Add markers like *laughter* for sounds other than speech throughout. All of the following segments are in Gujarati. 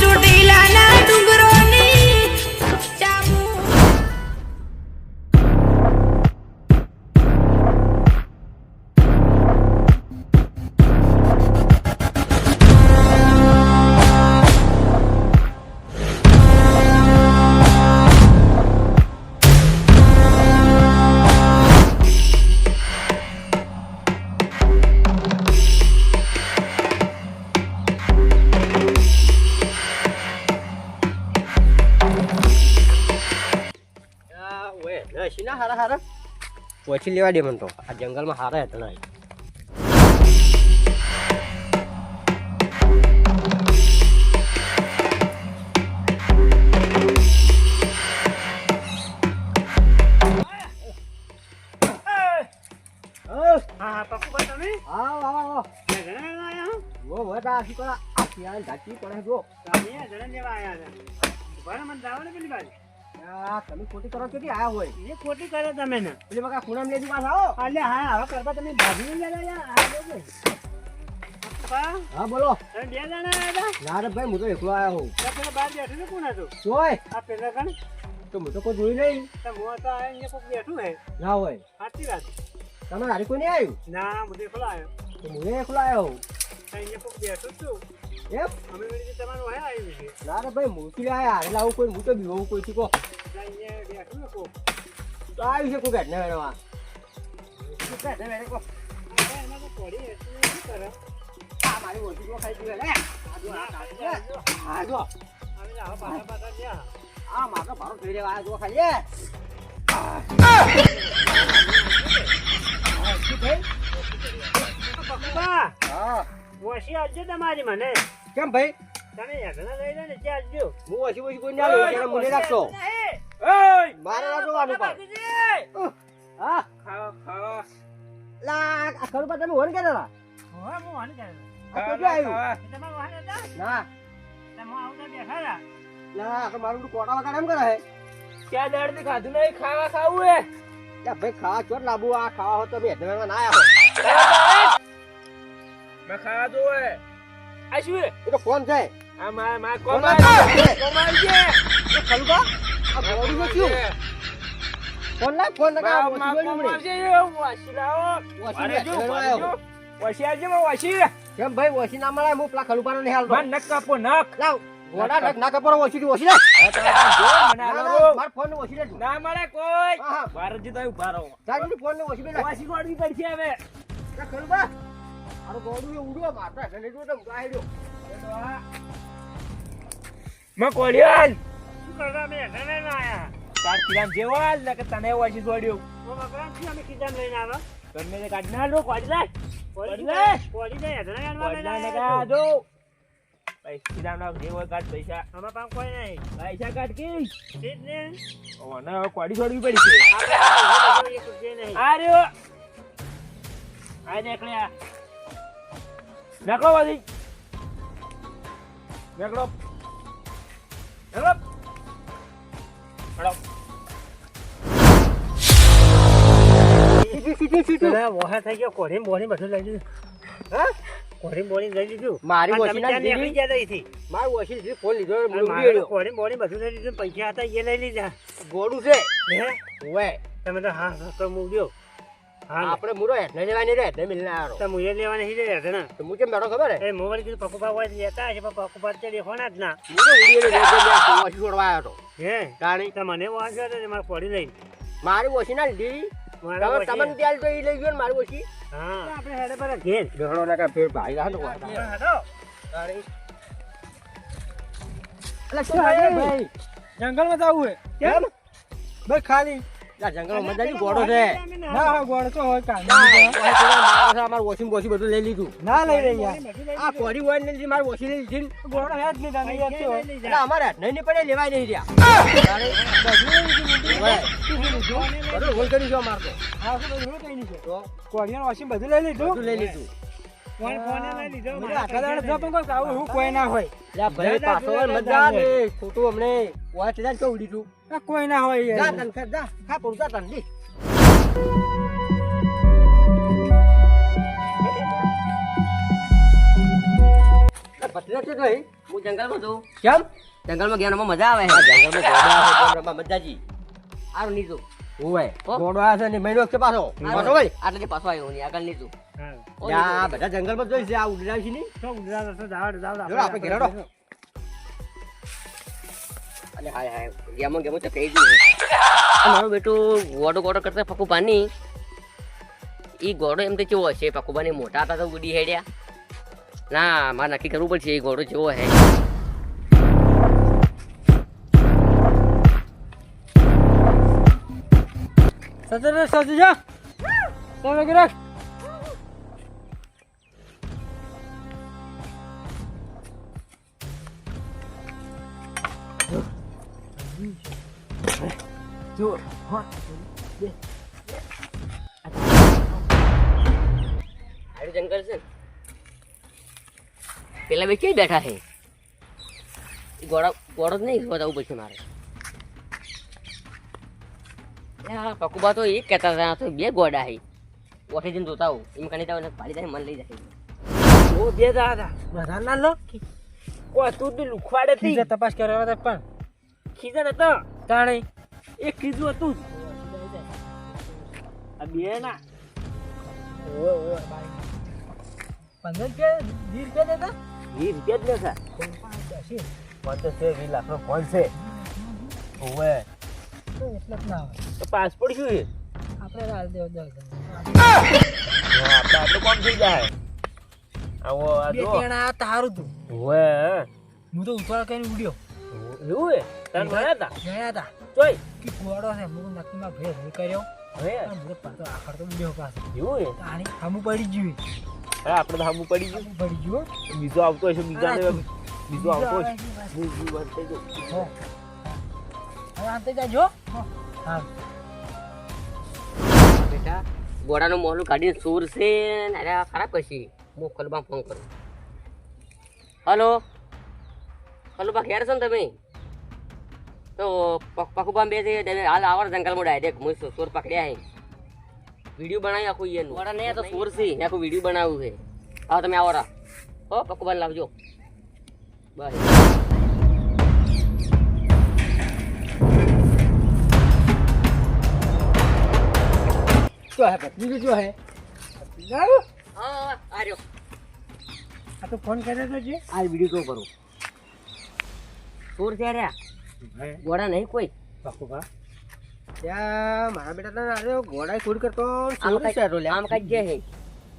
today. હારા પછી લેવા દે મને તો આ જંગલમાં હારે હતા ના હા હા પપ્પુ તમે આવો આવો આવો ઘણા આયા હો વો વો તા આખી કોલા આ શિયાળ પડે જો તમે ઘણા લેવા આયા હતા ભણ મને દાવ પેલી બાજુ તમે ખોટી કરો છો કે આયા હોય? એ ખોટી કરે તમે ને. પેલી બકા ખૂણામાં લેજી પાછા આવો અલે હા હવે કરતા તમે ભાભી ને પપ્પા હા બોલો. તમે બે જણા હતા? ના રે ભાઈ હું તો એકલો આયા હું પેલા બહાર બેઠું ને કોણ હતું? જોય આ પેલા કણ? તો હું તો કોઈ જોઈ નહીં. હું તો અહીંયા કોક બેઠું હે. ના હોય. સાચી વાત. તમે હારી કોઈ નહીં આવ્યું? ના હું આવ્યો. તો હું એકલો આયો અહીંયા કોક બેઠું છું. એમ? અમે રીતે તમારું હે આવ્યું છે. ના રે ભાઈ મૂકી લાયા હારે લાવું કોઈ હું તો બીવું કોઈ થી કોક તો આવ્યું છે કોઈ ઘટને વેણવા ઘટને વેણે આ મારી ઓછી જો ખાઈ દીધું લે. આ જો આ આવા મારો ભારો થઈ રહ્યો આ જો ખાઈ લે. આ શું ભાઈ? પપ્પા. હા. વસી આવજો તમારી મને. કેમ ભાઈ? તમે હેઠળ લઈ લો ને ત્યાં આવજો હું ઓછી ઓછી કોઈ ના લઉં મને રાખશો મારે ના જોવાનું પણ હા? લા આ ખરું તમે હોન કેતા હતા આ તો ક્યાં આવ્યું. ના. ના આ તો મારું કોટા વગર એમ કરે હે. ક્યાં દર્દ ખાધું નહીં? ખાવા ખાવું હે? લા ભાઈ ખાવા ચોટ લાબુ આ ખાવા હો તો બે ધમેરમાં ના આયા હો. મેં ખાવા જો હે આ શું એ તો ફોન છે? આ માર માર કોમાલ કોમાલ છે. કોમાલ છે એ ખલુબા આ બોડી શું ફોન લાય ફોન લગા વાસી વાસી વારે લે, જો. વાસી આવજે વાસી કેમ ભાઈ ઓછી ના મળે? હું પેલા ખલુબાનો નહીં હાલતો. માર નક કાપો નક લાવ. ઘોડા નખ ના. માર ફોન લે મળે કોઈ. ભારતજી તો ઊભા રહો. ફોન વાસી પડશે હવે ખલુબા આરો ગોડું એ ઉડ્યો મારતા એટલે નહીં જોતો હું આહેડ્યો માં કોલિયન શું કરવા મે ઘરે ના આયા? તાર કિરામ જેવા ને કે તને વાસી જોડ્યો ઓ ભગવાનથી અમે કિરામ લઈને આવા ઘરને જે કાઢ ના લો! કોડી લે કોડી દે ઘરે આનવા લઈને આયા કા દો પૈસા કિરામ ના જેવો કાઢ પૈસા. આમાં પામ કોઈ નહીં. પૈસા કાઢ કી? ને. ઓ ના કોડી છોડવી પડી છે. આ રહ્યો. આ દેખ લે નકળો વાજી નકળો નકળો નકળો વોહા થઈ ગયો કોરીમ બોરી બધું લઈ લીધું હા કોરીમ બોરી લઈ લીધું મારી ઓછી ના નીકળી ગયા ત્યાંથી. મારી ઓછી લીધી ફોન લીધો મારે ગયો કોરીમ બોરી બધું લઈ લીધું પૈસા હતા એ લઈ લીધા ગોડું છે હે તમે તો હા હા તો મૂક્યો આપણે મુરો હેઠને લેવાની રે હેઠને મિલને આરો તો મુએ લેવાની હી રે હતા ને. તો કેમ બેઠો ખબર હે? એ મોબાઈલ કીધું પકુપા હોય લેતા છે પણ પકુપા તે દેખવાના જ ના. મુરો ઉડી ગયો લે લે ઓછી છોડવા આવ્યો તો. હે? કાણી તો મને વાંચ્યો ને મારે પડી લઈ મારી ઓછી ના લીધી. મારા તમે તમને ત્યાં તો ઈ લઈ ગયો ને મારી ઓછી. હા. આપણે હેડે પર ઘેર. બેહણો ના કા ફેર ભાઈ રાહ તો હેડો તાણી. અલા શું થાય ભાઈ જંગલમાં જવું હે. કેમ? બસ ખાલી. લા જંગલમાં મજા ની છે. ના હા ગોળ તો હોય કાંઈ. ના, ઓય પેલા માણસ અમાર વોશિંગ વોશિંગ બધું લઈ લીધું. ના લઈ રહી આ કોરી હોય ને લીધી મારી લઈ લીધી. ને. હે જ નહીં તને યાર તો એટલે અમારે હેઠને નહીં પડે લેવાય નહીં રહ્યા. બધું હોલ કરી જો અમાર તો. હા બધું કઈ નહીં તો? કોરિયન વોશિંગ બધું લઈ લીધું? લઈ લીધું. ફોન ફોન લઈ લીધો મને આખા દાડે જો પણ કોઈ આવું હું કોઈ ના હોય. લા ભાઈ પાછો મજા ને ખોટું અમને વાત તે તો ઉડી તું. કોઈ ના હોય જા તન જા. હા પડું જા તન લી. છે હું જંગલમાં છું. કેમ? જંગલમાં ગયા મજા આવે જંગલમાં મજાજી. સારું નીચું. ઓવે. ઘોડો આ છે ને મહિનો પાછો. પાછો આટલે પાછો આવ્યો આગળ નીચું. આ બધા જંગલમાં જોઈ છે આ ઉડરા છે નહીં? જો આપણે ઘેરાડો અલે હાય હાય ગેમો ગેમો તો કહી દીધું મારું બેટું ગોડો ગોડો કરતા પકુબાની એ ગોડો એમ તો કેવો હશે? પકુબાની મોટા હતા તો ઉડી હેડ્યા. ના મારે નક્કી કરવું પડશે એ ગોડો જેવો હે. સતર સતર જા. કે રાખ જો હારું જંગલ છે. પેલા બે ક્યાંય બેઠા છે? ગોળો ગોળો જ નહીં બતાવવું પડશે મારે. પકુબા તો એ કહેતા હતા તો બે ગોડા છે. ઓઠે જઈને જોતા આવું એમ કણી તાવ પાડી જાય મન લઈ જાય ઓ બે દાદા બધા ના લો. ઓ તું તો લુખવાડે થઈ તપાસ કરવા હતા પણ. ખીજા નતો. તાણે *laughs* એક કીધું હતું. આ બે ના. પંદર કે વીસ રૂપિયા દેતા? વીસ રૂપિયા જ ને સર છે વીસ લાખનો ફોન છે. ઓવે. એટલે જ ના તો પાસપોર્ટ શું છે. આપણે હાલ દેવો દસ આપણે કામ થઈ જાય. આવો આ કેણા તારું તું. ઓવે. હું તો ઉછવાળ કરીને ઉડ્યો. એવું હે તને મળ્યા તા? ગયા હતા ચોય કે ગોડો છે હું નક્કીમાં ભેર નહીં કર્યો. હવે? હું પાછો આખર તો ઉડ્યો પાસ એવું હે આની સામું પડી ગયું હા આપણે તો હામું પડી ગયું. પડી ગયું બીજો આવતો હશે બીજા બીજો આવતો હશે. બીજો છે. બીજું બંધ થઈ ગયું. હો. આંતે જાજો હા. બેટા ગોડાનું મોહલું કાઢીને સૂર છે અરે ખરાબ કશી હું ફોન કરું. હલો કલુબા ઘેર છો ને તમે? તો પક- પકુબા બે છે હાલ આવર જંગલમાં ડાયરેક્ટ હું સોર સુર પકડ્યા હે. વીડિયો બનાવી આખું એનું. વડા નહીં આ તો સોર છે. આખું વીડિયો બનાવ્યું છે. હા તમે આવો રા. હો પકુબાને લાવજો. બસ શું હે બીજું શું હે? હા હા, આ રહ્યો. આ તો ફોન કર્યો તો છે આ વીડિયો તો કરું સોર છે રહ્યા ગોડા નહીં કોઈ? બાપુભા ત્યાં મારા બેટા તને અરે ઘોડા ચોરી કરતો. આમ કઈ કાંઈ- લ્યા. આમ કઈ જે હે.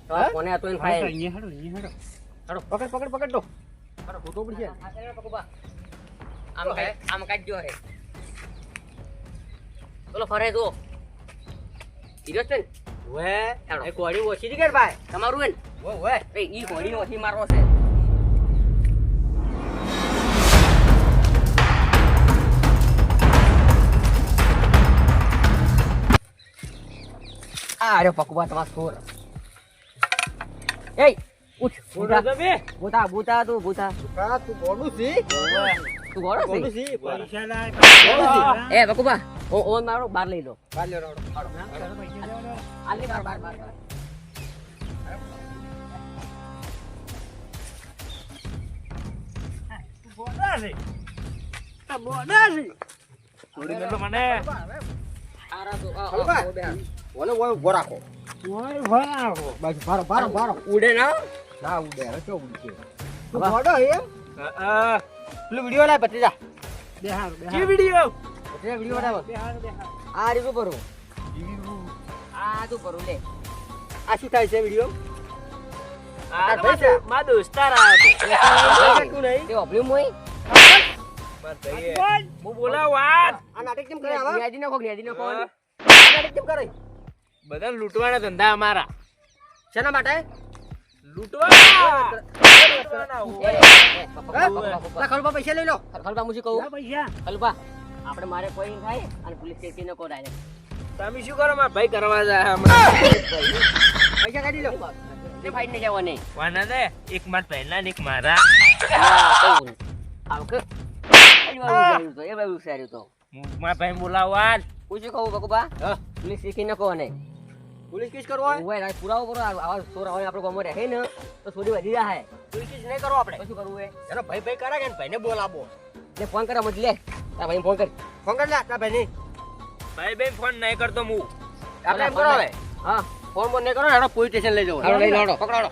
તો આ કોને હતો એને ફાયર? હાલો, પકડ પકડ પકડ તો. હાલો, ફોટો પડશે આમ કઈ આમ કઈ જો હે. બોલો ફરે જો હીરો છે ને? વે એ કોડી ઓછી કર ભાઈ. તમારું એન વો વે એ ઈ કોડી ઓછી મારવો છે. આ અરે પકવા તમારા સોર એય ઉઠ બોલો ભૂતા ભૂતા તું ભૂતા. કા તું ઘોડું છી તું છે ઘોડું છી પૈસા લાય એ બકુબા ઓ ઓ મારો બાર લઈ લો. બાર રાવડો. હાલો. આલી બાર બાર બાર બાર. બોડા છે આ બોડા છે થોડી મેલો મને. આરા તો આ, હાલો, આ, ભાઈ. ઓ બે. ઓલે ઓય ઊભો રાખો. ઓય વાહ બાજુ ભારો ભારો ભારો. ઉડે ના ના ઉડે હવે તો ઉડશે તું એમ આ પેલું વીડિયો લાય ભત્રીજા. બેહાર કી બેહાર વિડિયો? ભત્રીજા વીડિયો બનાવો. બેહાર બેહાર આ રીતું ભરું આ તું ભરો લે આ શું થાય છે વીડિયો? આ ભાઈ. મા દોસ્તાર આવ્યો તું નહીં? તે ઓબલી મોય હું બોલા વાત આ નાટક કેમ કરે આવા? ન્યાજી નાખો ન્યાજી નાખો. આ નાટક કેમ કરે? બધા લૂંટવાના ધંધા અમારા. શેના માટે? લૂંટવાના? એ, એ, એ, પપ્પા, હે? પપ્પા, પપ્પા. લા ખલબા પૈસા લઈ લો. ખલબા મુજી કહું? પૈસા. ખલબા આપણે મારે કોઈ થાય અને પોલીસ સ્ટેશન નો કોડ તમે શું કરો? મારા ભાઈ કરવા જાય હમણાં. પૈસા કાઢી લો. ફાઈટ ને જવા નહીં. વાના દે એક માર પહેલા ને એક મારા. આવ એ બાજુ વિચાર્યું તો, એ બાજુ વિચાર્યું તો. હું મારા ભાઈ બોલાવવા પૂછ્યું કહું બકુબા હા. પોલીસ શીખી ન કહો ને પોલીસ કેસ કરવો હોય? ઓવે પુરાવો કરો. આવા ચોર આવે આપણે ગામમાં રહે ને તો ચોરી વધી જાય. પોલીસ કેસ નહીં કરવો આપણે. શું કરવું એ? એનો ભાઈ ભાઈ કરે કે ભાઈને બોલાવો. એટલે ફોન કરે મત લે. તારા ભાઈને ફોન કર. ફોન કર લે તારા ભાઈ ભાઈ ભાઈ ફોન નહીં કરતો હું આપણે એમ કરો હવે. હા. ફોન બોન નહીં કરો એનો પોલીસ સ્ટેશન લઈ જવો. લઈ લો, પકડાડો.